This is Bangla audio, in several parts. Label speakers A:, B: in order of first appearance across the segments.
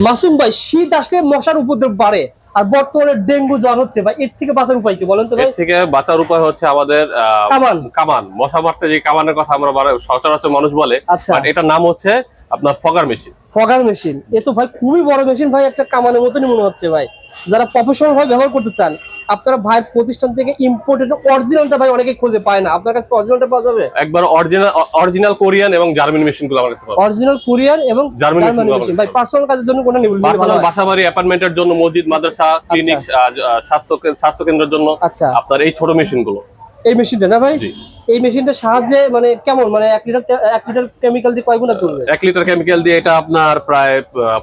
A: মাসুম ভাই শীত আসলে মশার উপদ্রব বাড়ে আর বর্তমানে ডেঙ্গু জ্বর হচ্ছে। ভাই এর থেকে বাঁচার উপায় কি বলেন তো ভাই?
B: এর থেকে বাঁচার উপায় হচ্ছে আমাদের
A: কামান।
B: কামান। মশা মারতে যে কামানের কথা আমরা বারে- সচরাচর মানুষ বলে
A: আচ্ছা।
B: বাট এটার নাম হচ্ছে আপনার ফগার মেশিন।
A: Fogger machine. এ তো ভাই খুবই বড় মেশিন ভাই একটা কামানের মতনই মনে হচ্ছে ভাই। যারা প্রফেশনাল ভাবে ব্যবহার করতে চান আপনারা ভাই প্রতিষ্ঠান থেকে ইম্পোর্টেড অরিজিনালটা ভাই অনেকে খুঁজে পায় না। আপনার কাছে অরিজিনালটা পাওয়া যাবে?
B: একবার অরিজিনাল অরিজিনাল কোরিয়ান এবং জার্মান মেশিনগুলো আমার কাছে পাবেন
A: অরিজিনাল কোরিয়ান এবং
B: জার্মানি
A: মেশিন ভাই পার্সোনাল কাজের জন্য কোনটা নিবেন
B: পার্সোনাল বাসাবাড়ি অ্যাপার্টমেন্টের জন্য মসজিদ মাদ্রাসা ক্লিনিক স্বাস্থ্য স্বাস্থ্য কেন্দ্রের জন্য
A: আচ্ছা।
B: আপনার এই ছোট মেশিনগুলো
A: এই মেশিনটা না ভাই?
B: জি।
A: এই মেশিনটা সাহায্যে মানে কেমন? মানে এক লিটার এক লিটার কেমিক্যাল দিয়ে কয় গুণা চলবে?
B: এক লিটার কেমিক্যাল দিয়ে এটা আপনার প্রায়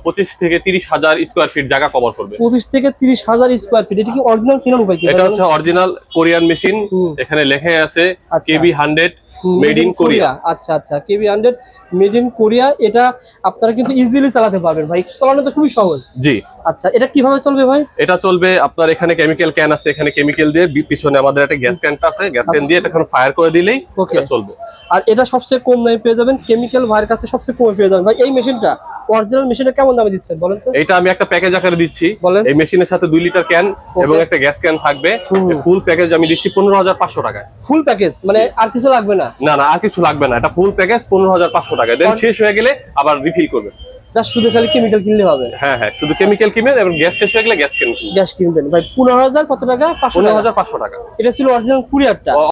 B: পঁচিশ থেকে তিরিশ হাজার স্কোয়ার ফিট জায়গা কভার করবে।
A: পঁচিশ থেকে তিরিশ হাজার স্কোয়ার ফিট এটা কি অরিজিনাল চিনার উপায় কি?
B: এটা হচ্ছে অরিজিনাল কোরিয়ান মেশিন এখানে লেখা আছে
A: আচ্ছা।
B: KB hundred made in Korea
A: আচ্ছা আচ্ছা। KB hundred made in Korea এটা আপনারা কিন্তু ইজিলি চালাতে পারবেন ভাই। চালানো তো খুবই সহজ।
B: জি।
A: আচ্ছা এটা কীভাবে চলবে ভাই?
B: এটা চলবে আপনার এখানে কেমিক্যাল ক্যান আছে এখানে কেমিক্যাল দিয়ে পিছনে আমাদের একটা গ্যাস ক্যানটা আছে। গ্যাস ক্যান দিয়ে এটা ফায়ার করে দিলেই. এটা চলবে।
A: আর এটা সবচেয়ে কম দামে পেয়ে যাবেন কেমিক্যাল ভাইয়ের কাছে সবচেয়ে কমে পেয়ে যাবেন। ভাই এই মেশিনটা অরিজিনাল মেশিনটা কেমন দামে দিচ্ছেন বলেন তো?
B: এটা আমি একটা প্যাকেজ আকারে দিচ্ছি।
A: বলেন।
B: এই মেশিনের সাথে দুই লিটার ক্যান এবং একটা গ্যাস ক্যান থাকবে। ফুল প্যাকেজ আমি দিচ্ছি পনেরো হাজার পাঁচশো টাকায়।
A: ফুল প্যাকেজ মানে আর কিছু লাগবে না?
B: না না আর কিছু লাগবে না। এটা ফুল প্যাকেজ পনেরো হাজার পাঁচশো টাকায়। দেন শেষ হয়ে গেলে আবার রিফিল করবে।
A: জাস্ট শুধু খালি কেমিক্যাল কিনলে হবে?
B: হ্যাঁ হ্যাঁ শুধু কেমিক্যাল কিনবেন এবং গ্যাস শেষ হয়ে গেলে গ্যাস কিনবেন।
A: গ্যাস কিনবেন। ভাই পনেরো হাজার কত টাকা?
B: পনেরো হাজার পাঁচশো টাকা।
A: এটা ছিল অরিজিনাল কুরিয়ারটা